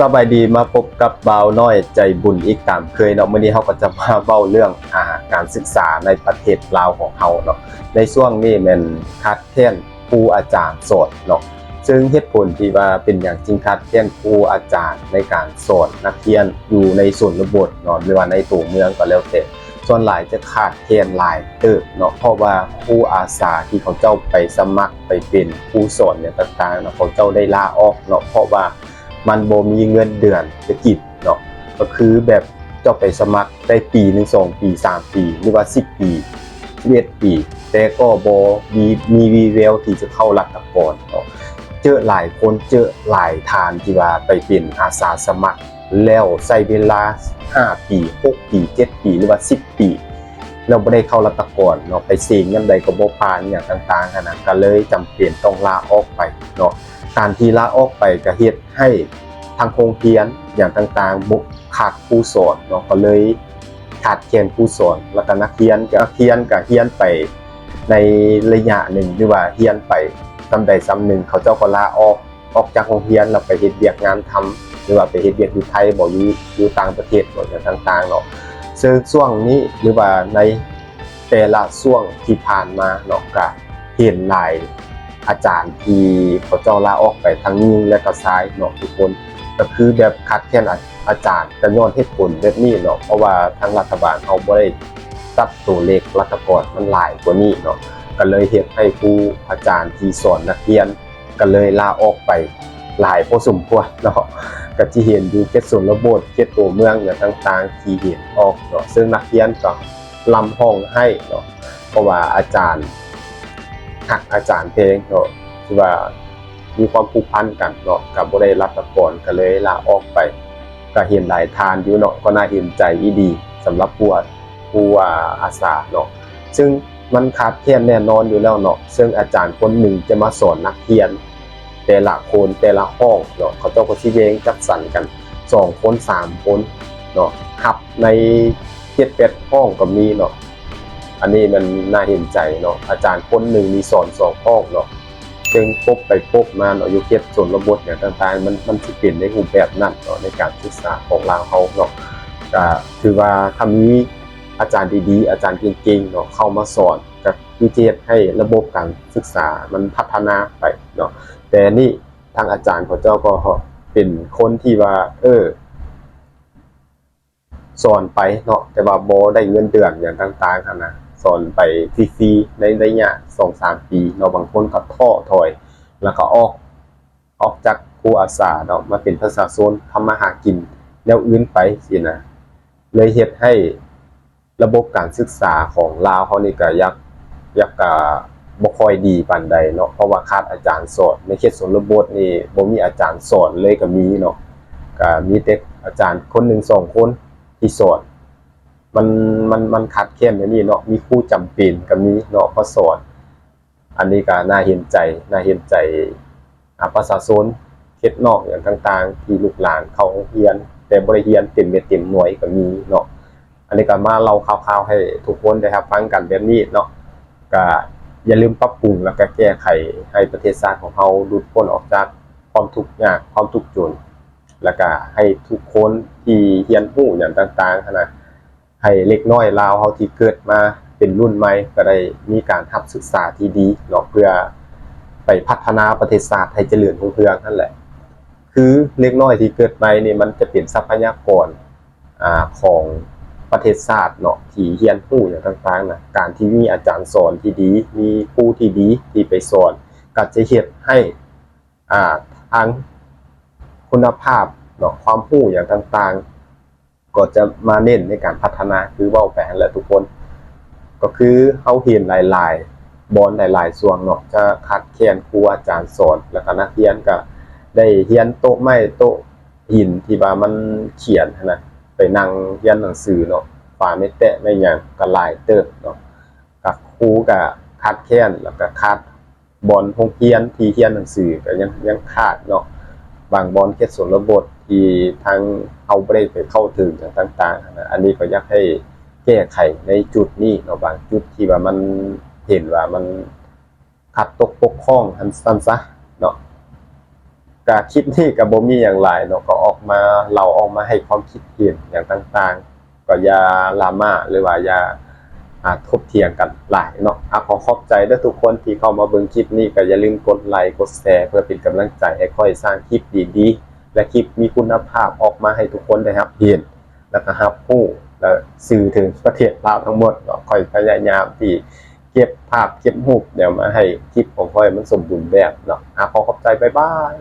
สบายดีมาพบกับบ่าวน้อยใจบุญอีกตามเคยเนาะมื้อนี้เฮาก็จะมาเว้าเรื่องอาการศึกษาในประเทศลาวของเฮาเนาะในช่วงนี้ม่นคัดแค้นครูอาจารย์สดเนาะซึ่งเหตุผลที่ว่าเป็นอย่างจริงคัดแค้นครูอาจารย์ในการสอนนักเรียนอยู่ในส่วนระบทเนาะหรือว่าในตัวเมืองก็แล้วแต่ส่วนหลายจะขาดแคลนหลายเติบเนาะเพราะว่าครูอาสาที่เขาเจ้าไปสมัครไปเป็นครูสอนเนี่ยต่างๆเนาะเขาเจ้าได้ลาออกเนาะเพราะว่า มันบ่มีเงินเดือนจะกิจเนาะก็คือแบบเจ้าไปสมัครได้ปีหนึ่งสองปีสามปี หรือว่าสิบปีสิบเอ็ดปี แต่ก็บ่มีมีวีเวลที่จะเข้ารัฐกรเนาะเจอหลายคนเจอหลายทานที่ว่าไปเป็นอาสาสมัคร แล้วใช้เวลา 5 ปี 6 ปี 7 ปีหรือว่า 10 ปีเราไม่ได้เข้ารัฐกรเนาะไปเสียงยังใดก็บ่ผ่านอย่างต่างๆขนาดก็เลยจำเป็นต้องลาออกไปเนาะ การที่ลาออกไปก็เฮ็ดให้ทางโรงเรียนอย่างต่างๆบุขาดครูสอนเนาะก็เลยขาดแคลนครูสอนแล้วก็นักเรียนก็เรียนก็เรียนไปในระยะหนึ่งหรือว่าเรียนไปซำใดซำหนึ่งเขาเจ้าก็ลาออกออกจากโรงเรียนแล้วไปเฮ็ดเวียกงานทำหรือว่าไปเฮ็ดเวียกอยู่ไทยบ่อยู่อยู่ต่างประเทศบ่อย่างต่างๆเนาะซึ่งช่วงนี้หรือว่าในแต่ละช่วงที่ผ่านมาเนาะก็เห็นหลาย อาจารย์ที่เขาเจ้าลาออกไปทั้งยิงและก็ซ้ายเนาะทุกคนก็คือแบบคัดแค้นอาจารย์กันย้อนเหตุผลแบบนี้เนาะเพราะว่าทางรัฐบาลเขาบ่ได้จับตัวเลขรัฐกรมันหลายกว่านี้เนาะก็เลยเฮ็ดให้ครูอาจารย์ที่สอนนักเรียน ก็เลยลาออกไปหลายพอสมควรเนาะก็ที่เห็นอยู่เขตส่วนระบบเขตตัวเมืองอย่างต่างๆ ที่เห็นออกเนาะซึ่งนักเรียนก็ลำห้องให้เนาะเพราะว่าอาจารย์ หักอาจารย์เพลงเนาะที่ว่ามีความผูกพันกันเนาะกับบริรัฐกรก็เลยลาออกไป ก็เห็นหลายทานอยู่เนาะก็น่าเห็นใจอีดีสำหรับผู้ว่าผู้ว่าอาสาเนาะซึ่งมันขาดแคลนแน่นอนอยู่แล้วเนาะซึ่งอาจารย์คนหนึ่งจะมาสอนนักเรียน แต่ละคนแต่ละห้องเนาะเขาเจ้าก็สิเวงจัดสรรกันสองคนสามคนเนาะขับในเจ็ดแปดห้องก็มีเนาะ อันนี้มันน่าเห็นใจเนาะอาจารย์คนหนึ่งมีสอนสองห้องเนาะซึ่งพบไปพบมาเนาะอยู่เขตส่วนระบบอย่างต่างๆ มันมันสิเปลี่ยนในรูปแบบนั้นเนาะในการศึกษาของลาเฮาเนาะก็ถือว่าคำนี้อาจารย์ดีๆ อาจารย์เก่งๆเนาะเข้ามาสอนก็คือเทศให้ระบบการศึกษามันพัฒนาไปเนาะแต่นี่ทางอาจารย์ของเจ้าก็เป็นคนที่ว่า เออสอนไปเนาะแต่ว่าบ่ได้เงินเดือนอย่างต่างๆนะ สอนไปฟรีๆในระยะ2-3ปีเนาะบางคนก็ท้อถอย แล้วก็ออกออกจากครูอาสาเนาะมาเป็นภาษาโซนทำมาหากินแนวอื่นไปสินะเลยเฮ็ดให้ระบบการศึกษาของลาวเขานี่ก็ยักยักกะบ่ค่อยดีปานใดเนาะเพราะว่าขาดอาจารย์สอนในเขตชนบทนี่บ่มีอาจารย์สอนเลยก็มีเนาะก็มีแต่อาจารย์คนหนึ่งสองคนที่สอน มันมันมันขาดแคลนอย่างนี้เนาะมีคู่จำเป็นก็มีเนาะมาสอนอันนี้ก็น่าเห็นใจน่าเห็นใจอาประชาชนเขตนอกอย่างต่างๆ ที่ลูกหลานเขาเรียน แต่บริเรียนเต็มเม็ดเต็มหน่วยก็มีเนาะอันนี้ก็มาเล่าข่าวๆให้ทุกคนได้รับฟังกันแบบนี้เนาะก็อย่าลืมปรับปรุงแล้วก็แก้ไขให้ประเทศชาติของเราหลุดพ้นออกจากความทุกข์ยากความทุกข์จนแล้วก็ให้ทุกคนที่เรียนรู้อย่างต่างๆนะ ให้เล็กน้อยลาวเฮาที่เกิดมาเป็นรุ่นใหม่ก็ได้มีการรับศึกษาที่ดีเนาะเพื่อไปพัฒนาประเทศชาติให้เจริญรุ่งเรืองนั่นแหละ คือเล็กน้อยที่เกิดใหม่นี่มันจะเป็นทรัพยากรอ่าของประเทศชาติเนาะที่เรียนรู้อย่างต่างๆนะการที่มีอาจารย์สอนที่ดี มีครูที่ดีที่ไปสอนก็จะเฮ็ดให้อ่าทางคุณภาพเนาะความรู้อย่างต่างๆ ก็จะมาเน้นในการพัฒนาคือเว้าไปหั่นแหละทุกคน ก็คือเฮาเห็นหลาย ๆ บอนหลาย ๆ ส่วนเนาะจะคัดแคลนครูอาจารย์สอนแล้วก็นักเรียนก็ได้เรียนโต๊ะไม้โต๊ะหินที่ว่ามันเขียนนะไปนั่งเรียนหนังสือเนาะฝาไม่แตะไม่หยังก็หลายเติบเนาะกับครูก็คัดแคลนแล้วก็คัดบอลโรงเรียนที่เรียนหนังสือก็ยังยังขาดเนาะ บางบอลเขตส่วนระบบที่ทางเอาได้ไปเข้าถึงอย่างต่างๆนะอันนี้ก็อยากให้แก้ไขในจุดนี้เนาะบางจุดที่ว่ามันเห็นว่ามันขัดตกปกคล้องทันสันซะเนาะก็คลิปนี้ก็บ่มีหยังหลายเนาะก็ออกมาเราออกมาให้ความคิดเห็นอย่างต่างๆ ก็อย่าลามาหรือว่าอย่า ทบเถียงกันหลายเนาะอะขอขอบใจเด้อทุกคนที่เข้ามาเบิ่งคลิปนี้ก็อย่าลืมกดไลค์กดแชร์เพื่อเป็นกำลังใจให้ค่อยสร้างคลิปดีๆ และคลิปมีคุณภาพออกมาให้ทุกคนได้รับเห็นแล้วก็รับรู้และสื่อถึงประเทศลาวทั้งหมดเนาะค่อยพยายามที่เก็บภาพเก็บรูปเดี๋ยวมาให้คลิปของค่อยมันสมบูรณ์แบบเนาะอะขอขอบใจบ๊ายบาย